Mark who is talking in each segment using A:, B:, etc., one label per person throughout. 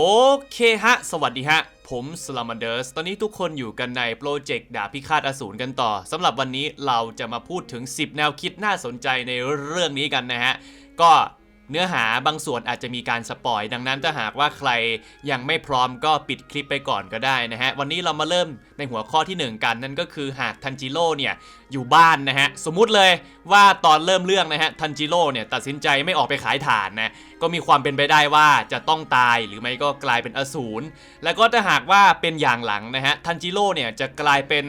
A: โอเคฮะ สวัสดีฮะ ผมสลามันเดอร์ส ตอนนี้ทุกคนอยู่กันในโปรเจกต์ดาบพิฆาตอสูรกันต่อสำหรับวันนี้เราจะมาพูดถึง 10 แนวคิดน่าสนใจในเรื่องนี้กันนะฮะ ก็เนื้อหาบางส่วนอาจจะมีการสปอย ดังนั้นถ้าหากว่าใครยังไม่พร้อมก็ปิดคลิปไปก่อนก็ได้นะฮะ วันนี้เรามาเริ่มในหัวข้อที่หนึ่งกัน นั่นก็คือหากทันจิโร่เนี่ยอยู่บ้านนะฮะ สมมุติเลยว่าตอนเริ่มเรื่องนะฮะทันจิโร่เนี่ยตัดสินใจไม่ออกไปขายฐานนะ ก็มีความเป็นไปได้ว่าจะต้องตายหรือไม่ก็กลายเป็นอสูร แล้วก็ถ้าหากว่าเป็นอย่างหลังนะฮะทันจิโร่เนี่ยจะกลายเป็น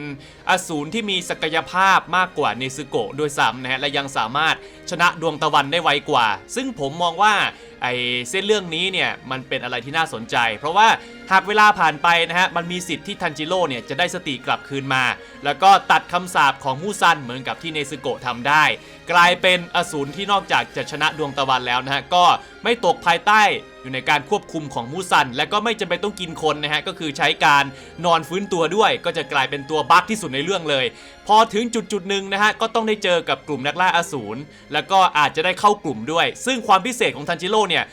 A: อสูรที่มีศักยภาพมากกว่าเนซึโกะด้วยซ้ำนะฮะและยังสามารถชนะดวงตะวันได้ไวกว่า ซึ่งผมมองว่า ไอ้เส้นเรื่องนี้เนี่ยมันเป็นอะไรที่น่าสนใจ เพราะว่าหากเวลาผ่านไปนะฮะมันมีสิทธิ์ที่ทันจิโร่เนี่ยจะได้สติกลับคืนมา แล้วก็ตัดคำสาปของมูซันเหมือนกับที่เนซึโกะทำได้ กลายเป็นอสูรที่นอกจากจะชนะดวงตะวันแล้วนะฮะก็ไม่ตกภายใต้ อยู่ในการควบคุมของมูซัน และก็ไม่จำเป็นต้องกินคนนะฮะก็คือใช้การนอนฟื้นตัวด้วย ก็จะกลายเป็นตัวบั๊กที่สุดในเรื่องเลย พอถึงจุดจุดหนึ่งนะฮะก็ต้องได้เจอกับกลุ่มนักล่าอสูรแล้วก็อาจจะได้เข้ากลุ่มด้วย ซึ่งความพิเศษของทันจิโร่เนี่ย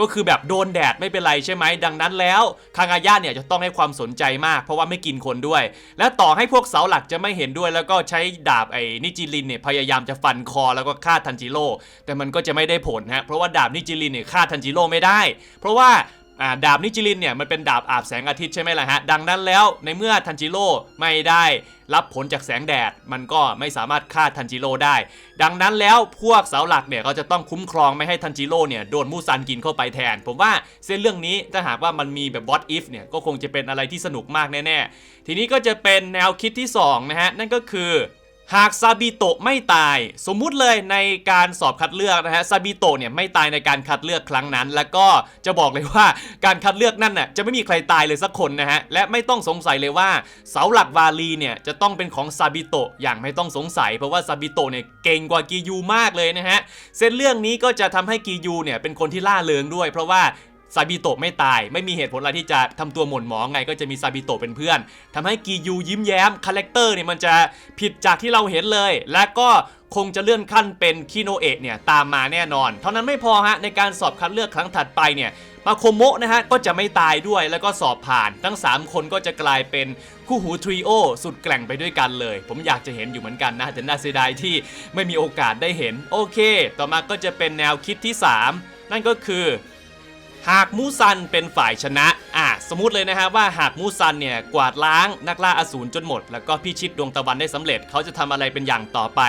A: ก็คือแบบโดนแดดไม่เป็นไรใช่ไหมดังนั้นแล้วคางายะเนี่ยจะต้องให้ความสนใจมาก เพราะว่าไม่กินคนด้วย และต่อให้พวกเสาหลักจะไม่เห็นด้วย แล้วก็ใช้ดาบไอ้นิจิรินเนี่ยพยายามจะฟันคอแล้วก็ฆ่าทันจิโร่แต่มันก็จะไม่ได้ผลฮะเพราะว่าดาบนิจิรินเนี่ยฆ่าทันจิโร่ไม่ได้ เพราะว่า อ่าดาบนิจิลินเนี่ยมันเป็นดาบอาบแสงอาทิตย์ใช่ไหมล่ะฮะ ดังนั้นแล้วในเมื่อทันจิโร่ไม่ได้รับผลจากแสงแดด มันก็ไม่สามารถฆ่าทันจิโร่ได้ ดังนั้นแล้วพวกเสาหลักเนี่ยก็จะต้องคุ้มครองไม่ให้ทันจิโร่เนี่ยโดนมูซันกินเข้าไปแทน ผมว่าเส้นเรื่องนี้ถ้าหากว่ามันมีแบบ what if เนี่ยก็คงจะเป็นอะไรที่สนุกมากแน่ๆ ทีนี้ก็จะเป็นแนวคิดที่สองนะฮะนั่นก็คือ หากซาบิโตะไม่ตาย สมมุติเลยในการสอบคัดเลือกนะฮะซาบิโตะเนี่ยไม่ตายในการคัดเลือกครั้งนั้น แล้วก็จะบอกเลยว่าการคัดเลือกนั่นน่ะจะไม่มีใครตายเลยสักคนนะฮะและไม่ต้องสงสัยเลยว่าเสาหลักวาลีเนี่ยจะต้องเป็นของซาบิโตะอย่างไม่ต้องสงสัย เพราะว่าซาบิโตะเนี่ยเก่งกว่ากิยูมากเลยนะฮะเส้นเรื่องนี้ก็จะทำให้กิยูเนี่ยเป็นคนที่ล่าเริงด้วย เพราะว่า ซาบิโตะไม่ตาย ไม่มีเหตุผลอะไรที่จะทำตัวหม่นหมองไงก็จะมีซาบิโตะเป็นเพื่อนทำให้กียูยิ้มแย้มคาแรคเตอร์เนี่ยมันจะผิดจากที่เราเห็นเลย และก็คงจะเลื่อนขั้นเป็นคิโนเอะเนี่ยตามมาแน่นอน เท่านั้นไม่พอฮะในการสอบคัดเลือกครั้งถัดไปเนี่ยมาโคโมะนะฮะก็จะไม่ตายด้วยแล้วก็สอบผ่าน ทั้ง 3 คนก็จะกลายเป็นคู่หูทริโอสุดแกร่งไปด้วยกันเลย ผมอยากจะเห็นอยู่เหมือนกันนะแต่น่าเสียดายที่ไม่มีโอกาสได้เห็นโอเค ต่อมาก็จะเป็นแนวคิดที่สามนั่นก็คือ หากมูซันเป็นฝ่ายชนะ อะสมมติเลยนะฮะว่าหากมูซันเนี่ยกวาดล้างนักล่าอสูรจนหมด แล้วก็พิชิตดวงตะวันได้สำเร็จเขาจะทำอะไรเป็นอย่างต่อไป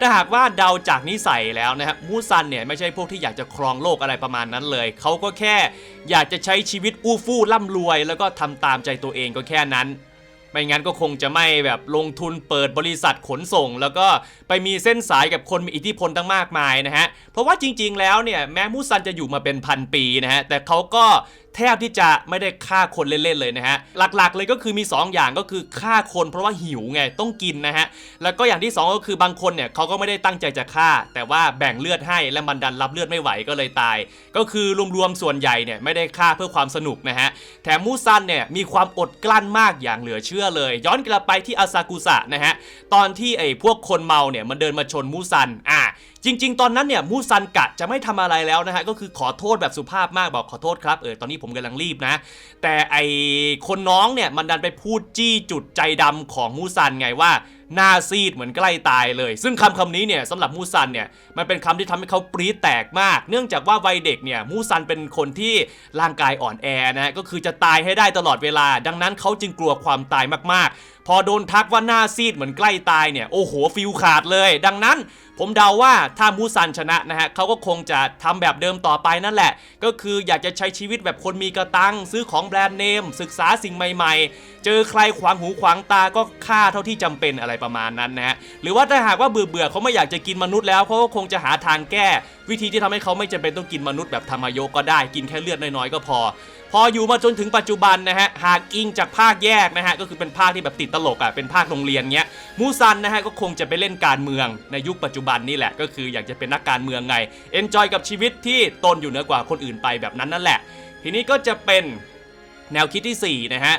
A: ถ้าหากว่าเดาจากนิสัยแล้วนะครับมูซันเนี่ยไม่ใช่พวกที่อยากจะครองโลกอะไรประมาณนั้นเลย เขาก็แค่อยากจะใช้ชีวิตอู้ฟู่ร่ำรวย แล้วก็ทำตามใจตัวเองก็แค่นั้น ไม่งั้นก็คงจะไม่แบบลงทุนเปิดบริษัทขนส่ง แล้วก็ไปมีเส้นสายกับคนมีอิทธิพลตั้งมากมายนะฮะ เพราะว่าจริงๆแล้วเนี่ยแม้มูซันจะอยู่มาเป็นพันปีนะฮะ แต่เขาก็ แทบที่จะไม่ได้ฆ่าคนเล่นๆเลยนะฮะ หลักๆเลยก็คือมี 2 อย่างก็คือฆ่าคนเพราะว่าหิวไงต้องกินนะฮะ แล้วก็อย่างที่ 2 ก็คือบางคนเนี่ยเขาก็ไม่ได้ตั้งใจจะฆ่า แต่ว่าแบ่งเลือดให้และมันดันรับเลือดไม่ไหวก็เลยตาย ก็คือรวมๆส่วนใหญ่เนี่ยไม่ได้ฆ่าเพื่อความสนุกนะฮะ แถมมูซันเนี่ยมีความอดกลั้นมากอย่างเหลือเชื่อเลย ย้อนกลับไปที่อาซากุสะนะฮะตอนที่ไอ้พวกคนเมาเนี่ยมันเดินมาชนมูซันอะ จริง ๆ ตอนนั้นเนี่ยมูซันกะจะไม่ทำอะไรแล้วนะฮะก็คือขอโทษแบบสุภาพมากบอกขอโทษครับเออตอนนี้ผมกำลังรีบนะ แต่ไอคนน้องเนี่ยมันดันไปพูดจี้จุดใจดำของมูซันไงว่าหน้าซีดเหมือนใกล้ตายเลย ซึ่งคำคำนี้เนี่ยสำหรับมูซันเนี่ยมันเป็นคำที่ทำให้เขาปรี๊ดแตกมาก เนื่องจากว่าวัยเด็กเนี่ยมูซันเป็นคนที่ร่างกายอ่อนแอนะฮะก็คือจะตายให้ได้ตลอดเวลา ดังนั้นเขาจึงกลัวความตายมากๆ พอโดนทักว่าหน้าซีดเหมือนใกล้ตายเนี่ยโอ้โหฟิลขาดเลย ดังนั้น ผมเดาว่าถ้ามูซันชนะนะฮะเขาก็คงจะทำแบบเดิมต่อไปนั่นแหละ ก็คืออยากจะใช้ชีวิตแบบคนมีกระตัง ซื้อของแบรนด์เนม ศึกษาสิ่งใหม่ ๆ เจอใครขวางหูขวางตาก็ฆ่าเท่าที่จำเป็นอะไรประมาณนั้นนะฮะหรือว่าถ้าหากว่าเบื่อเบื่อเขาไม่อยากจะกินมนุษย์แล้วเขาก็คงจะหาทางแก้ วิธีที่ทำให้เขาไม่จำเป็นต้องกินมนุษย์แบบธรรมโยก็ได้กินแค่เลือดน้อยๆก็พอ พออยู่มาจนถึงปัจจุบันนะฮะหากอิงจากภาคแยกนะฮะก็คือเป็นภาคที่แบบติดตลกอะเป็นภาคโรงเรียนเงี้ยมูซันนะฮะก็คงจะไปเล่นการเมืองในยุคปัจจุบันนี่แหละก็คืออยากจะเป็นนักการเมืองไงเอนจอยกับชีวิตที่ตนอยู่เหนือกว่าคนอื่นไปแบบนั้นนั่นแหละ ทีนี้ก็จะเป็นแนวคิดทีสี่4นะฮะ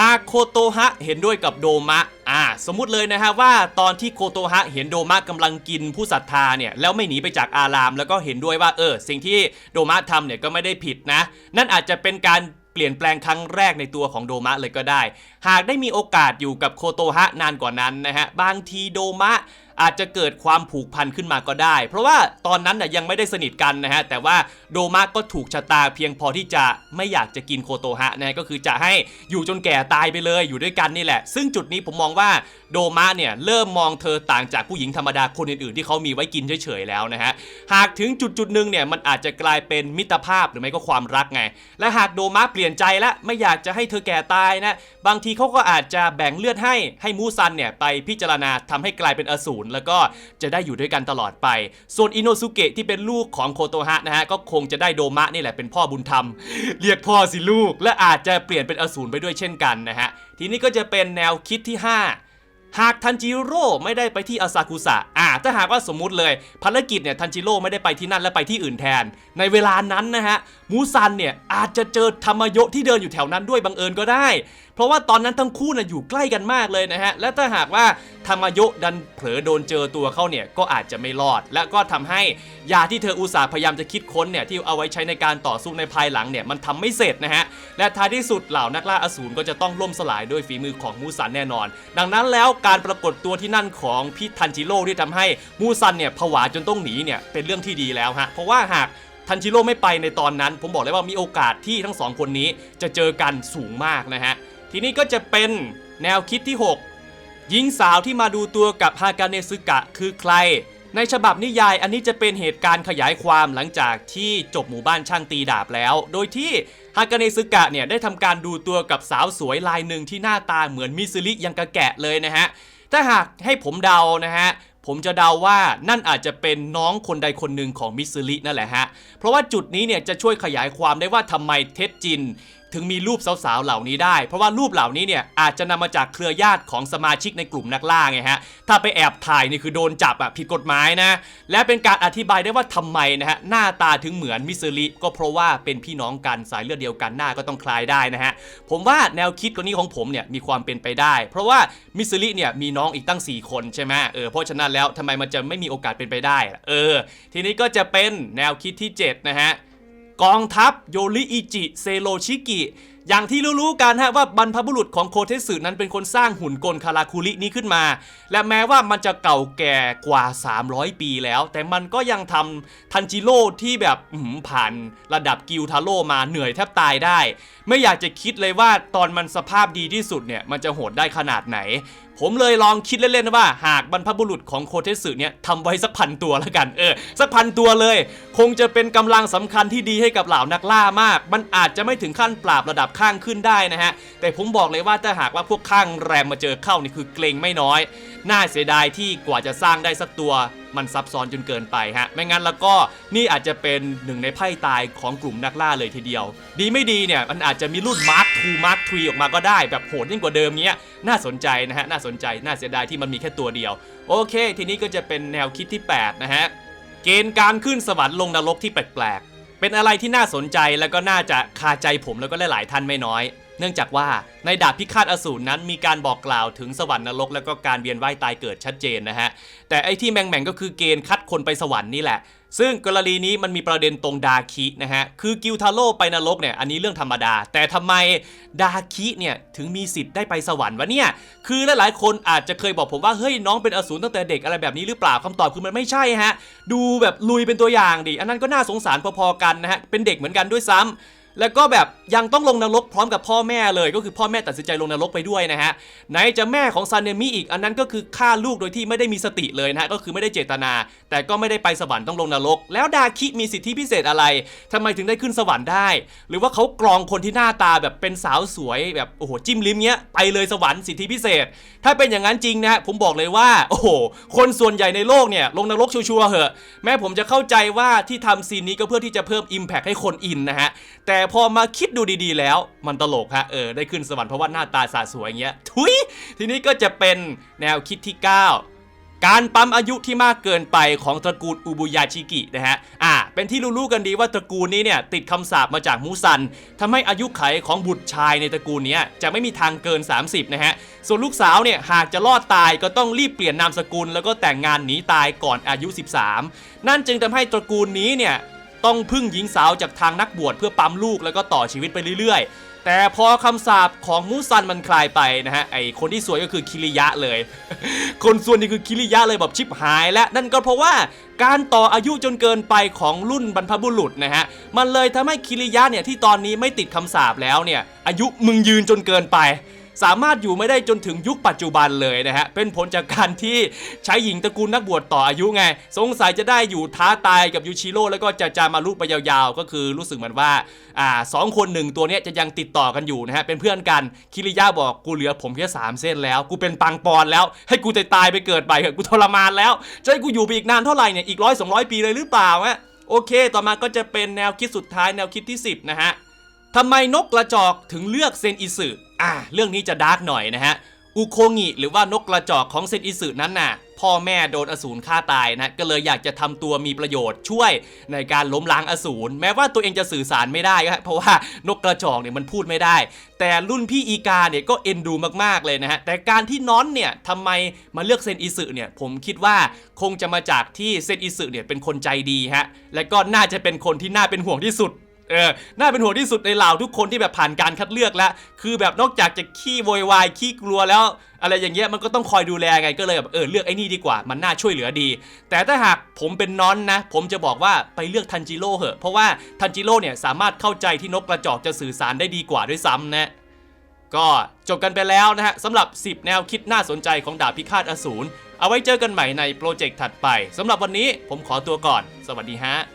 A: หากโคโตฮะเห็นด้วยกับโดมะอ่าสมมุติเลยนะฮะว่าตอนที่โคโตฮะเห็นโดมะกำลังกินผู้ศรัทธาเนี่ยแล้วไม่หนีไปจากอาราม แล้วก็เห็นด้วยว่าเออสิ่งที่โดมะทำเนี่ยก็ไม่ได้ผิดนะ นั่นอาจจะเป็นการเปลี่ยนแปลงครั้งแรกในตัวของโดมะเลยก็ได้ หากได้มีโอกาสอยู่กับโคโตฮะนานกว่านั้นนะฮะบางทีโดมะ อาจจะเกิดความผูกพันขึ้นมาก็ได้ เพราะว่าตอนนั้นน่ะยังไม่ได้สนิทกันนะฮะ แต่ว่าโดมะก็ถูกชะตาเพียงพอที่จะไม่อยากจะกินโคโตฮะนะะก็คือจะให้อยู่จนแก่ตายไปเลยอยู่ด้วยกันนี่แหละ ซึ่งจุดนี้ผมมองว่าโดมะเนี่ยเริ่มมองเธอต่างจากผู้หญิงธรรมดาคนอื่นๆ ที่เขามีไว้กินเฉยๆแล้วนะฮะหากถึงจุดจุดหนึ่งเนี่ยมันอาจจะกลายเป็นมิตรภาพหรือไม่ก็ความรักไง และหากโดมะเปลี่ยนใจแล้วไม่อยากจะให้เธอแก่ตายนะบางทีเขาก็อาจจะแบ่งเลือดให้ให้มูซันเนี่ยไปพิจารณาทำให้กลายเป็นอสูรแล้วก็จะได้อยู่ด้วยกันตลอดไป ส่วนอิโนสุเกะที่เป็นลูกของโคโตฮะนะฮะก็คงจะได้โดมะนี่แหละเป็นพ่อบุญธรรม เรียกพ่อสิลูก และอาจจะเปลี่ยนเป็นอสูรไปด้วยเช่นกันนะฮะทีนี้ก็จะเป็นแนวคิดที่ 5หากทันจิโร่ไม่ได้ไปที่อาซากุสะอ่า ถ้าหากว่าสมมุติเลย ภารกิจเนี่ยทันจิโร่ไม่ได้ไปที่นั่นและไปที่อื่นแทน ในเวลานั้นนะฮะ มูซันเนี่ยอาจจะเจอธรรมโยที่เดินอยู่แถวนั้นด้วยบังเอิญก็ได้ เพราะว่าตอนนั้นทั้งคู่น่ะอยู่ใกล้กันมากเลยนะฮะ และถ้าหากว่าธรรมยะดันเผลอโดนเจอตัวเขาเนี่ยก็อาจจะไม่รอด และก็ทำให้ยาที่เธออุตส่าห์พยายามจะคิดค้นเนี่ยที่เอาไว้ใช้ในการต่อสู้ในภายหลังเนี่ยมันทำไม่เสร็จนะฮะ และท้ายที่สุดเหล่านักล่าอสูรก็จะต้องล่มสลายด้วยฝีมือของมูซันแน่นอน ดังนั้นแล้วการปรากฏตัวที่นั่นของพี่ทันจิโร่ที่ทำให้มูซันเนี่ยผวาจนต้องหนีเนี่ยเป็นเรื่องที่ดีแล้วฮะเพราะว่าหากทันจิโร่ไม่ไปในตอนนั้น ผมบอกเลยว่ามีโอกาสที่ทั้งสองคนนี้จะเจอกันสูงมากนะฮะ ทีนี้ก็จะเป็นแนวคิดที่ 6 หญิงสาวที่มาดูตัวกับฮากาเนซึกะคือใคร ในฉบับนิยายอันนี้จะเป็นเหตุการณ์ขยายความหลังจากที่จบหมู่บ้านช่างตีดาบแล้ว โดยที่ฮากาเนซึกะเนี่ยได้ทำการดูตัวกับสาวสวยลายหนึ่งที่หน้าตาเหมือนมิซิริยังกะแกะเลยนะฮะ ถ้าหากให้ผมเดานะฮะผมจะเดาว่านั่นอาจจะเป็นน้องคนใดคนหนึ่งของมิซิรินั่นแหละฮะ เพราะว่าจุดนี้เนี่ยจะช่วยขยายความได้ว่าทำไมเท็ดจิน ถึงมีรูปสาวๆเหล่านี้ได้ เพราะว่ารูปเหล่านี้เนี่ยอาจจะนำมาจากเครือญาติของสมาชิกในกลุ่มนักล่าไงฮะถ้าไปแอบถ่ายนี่คือโดนจับอะผิดกฎหมายนะและเป็นการอธิบายได้ว่าทำไมนะฮะหน้าตาถึงเหมือนมิสซิริก็เพราะว่าเป็นพี่น้องกันสายเลือดเดียวกันหน้าก็ต้องคล้ายได้นะฮะผมว่าแนวคิดตัวนี้ของผมเนี่ยมีความเป็นไปได้ เพราะว่ามิสซิริเนี่ยมีน้องอีกตั้ง 4 คนใช่ไหมเออเพราะฉะนั้นแล้วทำไมมันจะไม่มีโอกาสเป็นไปได้เออ ทีนี้ก็จะเป็นแนวคิดที่ 7 นะฮะ กองทัพโยริอิจิเซโรชิกิ อย่างที่รู้ๆกันฮะว่าบรรพบุรุษของโคเทสึนั้นเป็นคนสร้างหุ่นกลคาราคุรินี้ขึ้นมา และแม้ว่ามันจะเก่าแก่กว่า 300 ปีแล้ว แต่มันก็ยังทำทันจิโร่ที่แบบผ่านระดับกิวทาโร่มาเหนื่อยแทบตายได้ ไม่อยากจะคิดเลยว่าตอนมันสภาพดีที่สุดเนี่ยมันจะโหดได้ขนาดไหน ผมเลยลองคิดเล่นๆว่าหากบรรพบุรุษของโคเทสึเนี่ยทำไว้สักพันตัวแล้วกันเออสักพันตัวเลย คงจะเป็นกำลังสำคัญที่ดีให้กับเหล่านักล่ามาก มันอาจจะไม่ถึงขั้นปราบระดับข้างขึ้นได้นะฮะ แต่ผมบอกเลยว่าถ้าหากว่าพวกข้างแรมมาเจอเข้านี่คือเกรงไม่น้อย น่าเสียดายที่กว่าจะสร้างได้สักตัว มันซับซ้อนจนเกินไปฮะไม่งั้นแล้วก็นี่อาจจะเป็นหนึ่งในไพ่ตายของกลุ่มนักล่าเลยทีเดียว ดีไม่ดีเนี่ยมันอาจจะมีรุ่นมาร์ค2มาร์ค3ออกมาก็ได้แบบโหดยิ่งกว่าเดิมเนี้ยน่าสนใจนะฮะน่าสนใจน่าเสียดายที่มันมีแค่ตัวเดียว โอเค ทีนี้ก็จะเป็นแนวคิดที่ 8 นะฮะเกณฑ์การขึ้นสวรรค์ลงนรกที่แปลกๆเป็นอะไรที่น่าสนใจแล้วก็น่าจะคาใจผมแล้วก็หลายๆท่านไม่น้อย เนื่องจากว่าในดาบพิฆาตอสูรนั้นมีการบอกกล่าวถึงสวรรค์นรก แล้วก็การเวียนว่ายตายเกิดชัดเจนนะฮะ แต่ไอ้ที่แม่งก็คือเกณฑ์คัดคนไปสวรรค์นี่แหละ ซึ่งกรณีนี้มันมีประเด็นตรงดาคินะฮะ คือกิวทาโร่ไปนรกเนี่ยอันนี้เรื่องธรรมดา แต่ทำไมดาคิเนี่ยถึงมีสิทธิ์ได้ไปสวรรค์วะเนี่ย คือหลายๆคนอาจจะเคยบอกผมว่าเฮ้ยน้องเป็นอสูรตั้งแต่เด็กอะไรแบบนี้หรือเปล่าคำตอบคือมันไม่ใช่ฮะ ดูแบบลุยเป็นตัวอย่างดิ อันนั้นก็น่าสงสารพอๆกันนะฮะ เป็นเด็กเหมือนกันด้วยซ้ำ แล้วก็แบบยังต้องลงนรกพร้อมกับพ่อแม่เลยก็คือพ่อแม่ตัดสินใจลงนรกไปด้วยนะฮะไหนจะแม่ของซันเนมิอีกอันนั้นก็คือฆ่าลูกโดยที่ไม่ได้มีสติเลยนะฮะก็คือไม่ได้เจตนา แต่ก็ไม่ได้ไปสวรรค์ต้องลงนรก แล้วดาคิมีสิทธิพิเศษอะไรทำไมถึงได้ขึ้นสวรรค์ได้ หรือว่าเขากรองคนที่หน้าตาแบบเป็นสาวสวยแบบโอ้โหจิ้มลิ้มเงี้ยไปเลยสวรรค์สิทธิพิเศษ ถ้าเป็นอย่างนั้นจริงนะฮะผมบอกเลยว่าโอ้โหคนส่วนใหญ่ในโลกเนี่ยลงนรกชัวร์เหอะ แม้ผมจะเข้าใจว่าที่ทำซีนนี้ก็เพื่อที่จะเพิ่ม Impact ให้คนอินนะฮะแต่พอมาคิดดูดีๆแล้ว มันตลกฮะเออได้ขึ้นสวรรค์เพราะว่าหน้าตาสาสวยอย่างเงี้ยทุยทีนี้ก็จะเป็นแนวคิดที่ 9การปั๊มอายุที่มากเกินไปของตระกูลอุบุยาชิกินะฮะ อ่า เป็นที่รู้ๆกันดีว่าตระกูลนี้เนี่ยติดคำสาปมาจากมูซันทำให้อายุไขของบุตรชายในตระกูลนี้จะไม่มีทางเกิน 30 นะฮะ ส่วนลูกสาวเนี่ยหากจะรอดตายก็ต้องรีบเปลี่ยนนามสกุล แล้วก็แต่งงานหนีตายก่อนอายุ 13 นั่นจึงทำให้ตระกูลนี้เนี่ย ต้องพึ่งหญิงสาวจากทางนักบวชเพื่อปั๊มลูกแล้วก็ต่อชีวิตไปเรื่อยๆ แต่พอคำสาปของมูซันมันคลายไปนะฮะไอคนที่สวยก็คือคิริยะเลย คนส่วนนี้คือคิริยะเลยแบบชิบหาย และนั่นก็เพราะว่าการต่ออายุจนเกินไปของรุ่นบรรพบุรุษนะฮะ มันเลยทำให้คิริยะเนี่ยที่ตอนนี้ไม่ติดคำสาปแล้วเนี่ยอายุมึงยืนจนเกินไป สามารถอยู่ไม่ได้จนถึงยุคปัจจุบันเลยนะฮะ เป็นผลจากการที่ใช้หญิงตระกูลนักบวชต่ออายุไง สงสัยจะได้อยู่ท้าตายกับยูชิโร่แล้วก็จะจามารุไปยาวๆ ก็คือรู้สึกเหมือนว่าอ่าสองคนหนึ่งตัวเนี้ยจะยังติดต่อกันอยู่นะฮะ เป็นเพื่อนกัน คิริยะบอกกูเหลือผมแค่สามเส้นแล้ว กูเป็นปังปอนแล้ว ให้กูตายตายไปเกิดใหม่เถอะกูทรมานแล้ว จะให้กูอยู่ไปอีกนานเท่าไหร่เนี่ย อีกร้อยสองร้อยปีเลยหรือเปล่าฮะ โอเค ต่อมาก็จะเป็นแนวคิดสุดท้ายแนวคิดที่ 10 นะฮะ ทำไมนกกระจอกถึงเลือกเซนอิสึอ่าเรื่องนี้จะดาร์กหน่อยนะฮะอุโคงิหรือว่านกกระจอกของเซนอิสึนั้นน่ะพ่อแม่โดนอสูรฆ่าตายนะก็เลยอยากจะทำตัวมีประโยชน์ช่วยในการล้มล้างอสูรแม้ว่าตัวเองจะสื่อสารไม่ได้ครับเพราะว่านกกระจอกเนี่ยมันพูดไม่ได้ แต่รุ่นพี่อีกาเนี่ยก็เอ็นดูมากๆเลยนะฮะแต่การที่น้อนเนี่ยทำไมมาเลือกเซนอิสึเนี่ยผมคิดว่าคงจะมาจากที่เซนอิสึเนี่ยเป็นคนใจดีฮะและก็น่าจะเป็นคนที่น่าเป็นห่วงที่สุด เออน่าเป็นห่วงที่สุดในเหล่าทุกคนที่แบบผ่านการคัดเลือกแล้ว คือแบบนอกจากจะขี้โวยวายขี้กลัวแล้ว อะไรอย่างเงี้ยมันก็ต้องคอยดูแลไงก็เลยแบบเออเลือกไอ้นี่ดีกว่า มันน่าช่วยเหลือดี แต่ถ้าหากผมเป็นน้อนนะ ผมจะบอกว่าไปเลือกทันจิโร่เหอะเพราะว่าทันจิโร่เนี่ยสามารถเข้าใจที่นกกระจอกจะสื่อสารได้ดีกว่าด้วยซ้ำนะก็จบกันไปแล้วนะฮะสำหรับ 10 แนวคิดน่าสนใจของดาบพิฆาตอสูรเอาไว้เจอกันใหม่ในโปรเจกต์ถัดไปสำหรับวันนี้ผมขอตัวก่อน สวัสดีฮะ